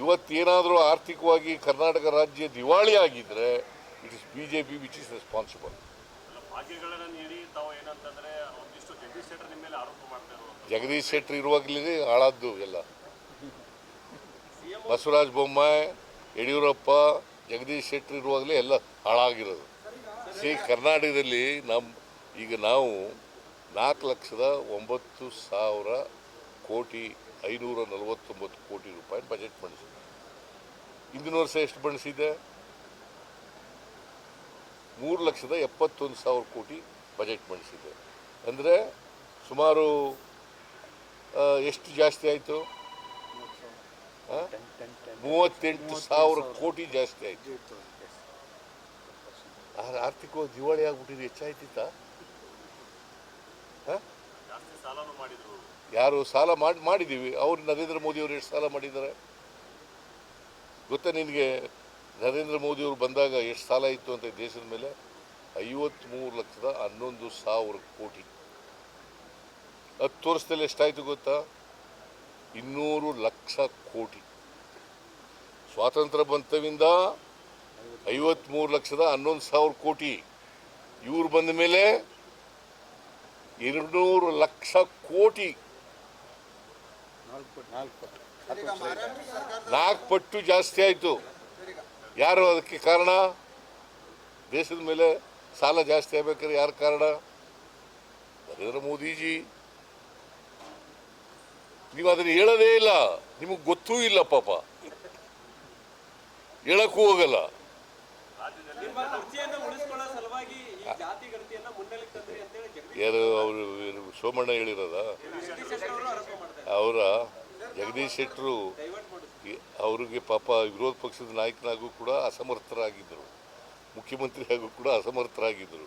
ಇವತ್ತೇನಾದರೂ ಆರ್ಥಿಕವಾಗಿ ಕರ್ನಾಟಕ ರಾಜ್ಯ ದಿವಾಳಿ ಆಗಿದ್ರೆ it is B J P which is responsible Jagadish Shettar ಇರುವಾಗಲೇ ಹಾಳಾದ್ದು ಎಲ್ಲ. ಬಸವರಾಜ ಬೊಮ್ಮಾಯಿ ಯಡಿಯೂರಪ್ಪ ಜಗದೀಶ್ ಶೆಟ್ಟರ್ ಇರುವಾಗಲೇ ಎಲ್ಲ ಹಾಳಾಗಿರೋದು. ಸಿ ಕರ್ನಾಟಕದಲ್ಲಿ ನಮ್ಮ ಈಗ ನಾವು ನಾಲ್ಕು ಲಕ್ಷದ ಒಂಬತ್ತು ಸಾವಿರ ಕೋಟಿ ಐನೂರ ನಲವತ್ತೊಂಬತ್ತು ಕೋಟಿ ರೂಪಾಯಿ ಬಜೆಟ್ ಮಂಡಿಸಿದೆ. ಹಿಂದಿನ ವರ್ಷ ಎಷ್ಟು ಬಣಿಸಿದೆ ಮೂರು ಲಕ್ಷದ ಎಪ್ಪತ್ತೊಂದು ಸಾವಿರ ಕೋಟಿ ಬಜೆಟ್ ಮಂಡಿಸಿದೆ. ಅಂದರೆ ಸುಮಾರು ಎಷ್ಟು ಜಾಸ್ತಿ ಆಯಿತು? ಮೂವತ್ತೆಂಟು ಸಾವಿರ ಕೋಟಿ ಜಾಸ್ತಿ ಆಯಿತು. ಆರ್ಥಿಕವಾಗಿ ದಿವಾಳಿ ಆಗ್ಬಿಟ್ಟಿದ್ರೆ ಹೆಚ್ಚಾಯ್ತಿತ್ತ? ಮಾಡಿದ್ರು ಯಾರು ಸಾಲ ಮಾಡಿ ಮಾಡಿದ್ದೀವಿ ಅವರು ನರೇಂದ್ರ ಮೋದಿಯವರು ಎಷ್ಟು ಸಾಲ ಮಾಡಿದ್ದಾರೆ? ಗೊತ್ತಾ ನಿನಗೆ? ನರೇಂದ್ರ ಮೋದಿ ಅವರು ಬಂದಾಗ ಎಷ್ಟು ಸಾಲ ಇತ್ತು ಅಂತ ದೇಶದ ಮೇಲೆ? ಐವತ್ತ್ಮೂರು ಲಕ್ಷದ ಹನ್ನೊಂದು ಸಾವಿರ ಕೋಟಿ. ಹತ್ತು ವರ್ಷದಲ್ಲಿ ಎಷ್ಟಾಯಿತು ಗೊತ್ತಾ? ಇನ್ನೂರು ಲಕ್ಷ ಕೋಟಿ. ಸ್ವಾತಂತ್ರ್ಯ ಬಂತವಿಂದ ಐವತ್ತ್ಮೂರು ಲಕ್ಷದ ಹನ್ನೊಂದು ಸಾವಿರ ಕೋಟಿ. ಇವ್ರು ಬಂದ ಮೇಲೆ ಎರಡುನೂರು ಲಕ್ಷ ಕೋಟಿ. ನಾಲ್ಕು ಪಟ್ಟು ಜಾಸ್ತಿ ಆಯಿತು. ಯಾರು ಅದಕ್ಕೆ ಕಾರಣ? ದೇಶದ ಮೇಲೆ ಸಾಲ ಜಾಸ್ತಿ ಆಗ್ಬೇಕಾದ್ರೆ ಯಾರು ಕಾರಣ? ನರೇಂದ್ರ ಮೋದಿಜಿ. ನೀವು ಅದನ್ನು ಹೇಳೋದೇ ಇಲ್ಲ. ನಿಮಗೆ ಗೊತ್ತೂ ಇಲ್ಲ ಪಾಪ. ಹೇಳಕ್ಕೂ ಹೋಗಲ್ಲ. ಯಾರು ಅವರು ಸೋಮಣ್ಣ ಹೇಳಿರೋದ? ಅವರು ಜಗದೀಶ್ ಶೆಟ್ಟರು ಅವರಿಗೆ ಪಾಪ ವಿರೋಧ ಪಕ್ಷದ ನಾಯಕನಾಗೂ ಕೂಡ ಅಸಮರ್ಥರಾಗಿದ್ದರು. ಮುಖ್ಯಮಂತ್ರಿ ಹಾಗೂ ಕೂಡ ಅಸಮರ್ಥರಾಗಿದ್ದರು.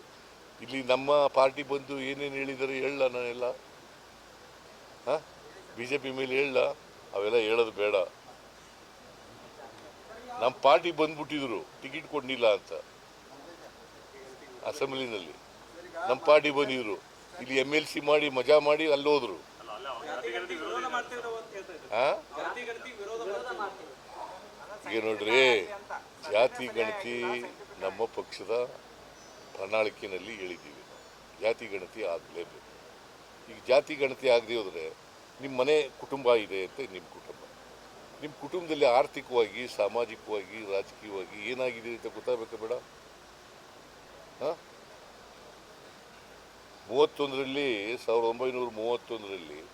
ಇಲ್ಲಿ ನಮ್ಮ ಪಾರ್ಟಿ ಬಂದು ಏನೇನು ಹೇಳಿದ್ದಾರೆ ಹೇಳಲ್ಲ ನಾನೆಲ್ಲ. ಹಾಂ? ಬಿ ಜೆ ಪಿ ಮೇಲೆ ಹೇಳಲ್ಲ. ಅವೆಲ್ಲ ಹೇಳೋದು ಬೇಡ. ನಮ್ಮ ಪಾರ್ಟಿ ಬಂದ್ಬಿಟ್ಟಿದ್ರು, ಟಿಕೆಟ್ ಕೊಡ್ಲಿಲ್ಲ ಅಂತ. ಅಸೆಂಬ್ಲಿನಲ್ಲಿ. ನಮ್ಮ ಪಾರ್ಟಿ ಬಂದಿದ್ರು. ಇಲ್ಲಿ ಎಂ ಎಲ್ ಸಿ ಮಾಡಿ, ಮಜಾ ಮಾಡಿ ಅಲ್ಲಿ ಹೋದ್ರು ಈಗ ನೋಡ್ರಿ, ಜಾತಿ, ಗಣತಿ ನಮ್ಮ ಪಕ್ಷದ ಪ್ರಣಾಳಿಕೆಯಲ್ಲಿ ಹೇಳಿದ್ದೀವಿ. ಜಾತಿ, ಗಣತಿ ಆಗಲೇಬೇಕು. ಈಗ ಜಾತಿ, ಗಣತಿ ಆಗದೆ ಹೋದ್ರೆ ನಿಮ್ಮ ಮನೆ ಕುಟುಂಬ ಇದೆ ಅಂತ ನಿಮ್ಮ ಕುಟುಂಬ. ನಿಮ್ಮ ಕುಟುಂಬದಲ್ಲಿ ಆರ್ಥಿಕವಾಗಿ, ಸಾಮಾಜಿಕವಾಗಿ, ರಾಜಕೀಯವಾಗಿ ಏನಾಗಿದೆ ಅಂತ ಗೊತ್ತಾಗಬೇಕು ಬೇಡ? ಹಾಂ? ಮೂವತ್ತೊಂದರಲ್ಲಿ, ಸಾವಿರದ ಒಂಬೈನೂರ ಮೂವತ್ತೊಂದರಲ್ಲಿ,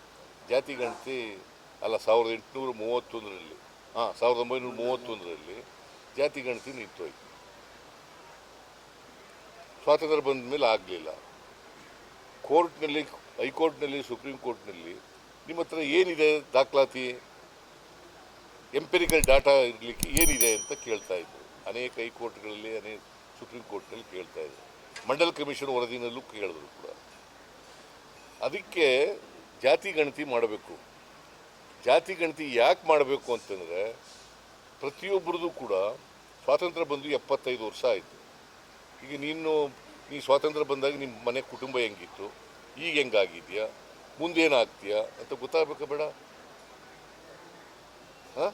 ಜಾತಿ ಗಣತಿ, ಅಲ್ಲ, ಸಾವಿರದ ಎಂಟುನೂರ ಮೂವತ್ತೊಂದರಲ್ಲಿ, ಹಾಂ, ಸಾವಿರದ ಒಂಬೈನೂರ ಮೂವತ್ತೊಂದರಲ್ಲಿ ಜಾತಿ ಗಣತಿ ನಿಂತೋಯ್ತು. ಸ್ವಾತಂತ್ರ್ಯ ಬಂದ ಮೇಲೆ ಆಗಲಿಲ್ಲ. ಕೋರ್ಟ್ನಲ್ಲಿ, ಹೈಕೋರ್ಟ್ನಲ್ಲಿ, ಸುಪ್ರೀಂ ಕೋರ್ಟ್ನಲ್ಲಿ ನಿಮ್ಮ ಹತ್ರ ಏನಿದೆ ದಾಖಲಾತಿ? ಎಂಪೆರಿಕಲ್ ಡಾಟಾ ಇರಲಿಕ್ಕೆ ಏನಿದೆ ಅಂತ ಕೇಳ್ತಾ ಇದ್ದರು ಅನೇಕ ಹೈಕೋರ್ಟ್ಗಳಲ್ಲಿ, ಅನೇಕ ಸುಪ್ರೀಂ ಕೋರ್ಟ್ನಲ್ಲಿ ಕೇಳ್ತಾ ಇದ್ದರು ಮಂಡಲ್ ಕಮಿಷನ್ ವರದಿನಲ್ಲೂ ಕೇಳಿದ್ರು ಕೂಡ. ಅದಕ್ಕೆ ಜಾತಿ ಗಣತಿ ಮಾಡಬೇಕು. ಜಾತಿ ಗಣತಿ ಯಾಕೆ ಮಾಡಬೇಕು ಅಂತಂದರೆ ಪ್ರತಿಯೊಬ್ಬರದು ಕೂಡ ಸ್ವಾತಂತ್ರ್ಯ ಬಂದು ಎಪ್ಪತ್ತೈದು ವರ್ಷ ಆಯಿತು. ಈಗ ನೀನು, ನೀ ಸ್ವಾತಂತ್ರ್ಯ ಬಂದಾಗ ನಿಮ್ಮ ಮನೆ ಕುಟುಂಬ ಹೆಂಗಿತ್ತು? ಈಗ ಹೆಂಗಾಗಿದೆಯಾ? ಮುಂದೇನಾಗ್ತೀಯಾ? ಅಂತ ಗೊತ್ತಾಗಬೇಕಾ ಬೇಡ? ಹಾಂ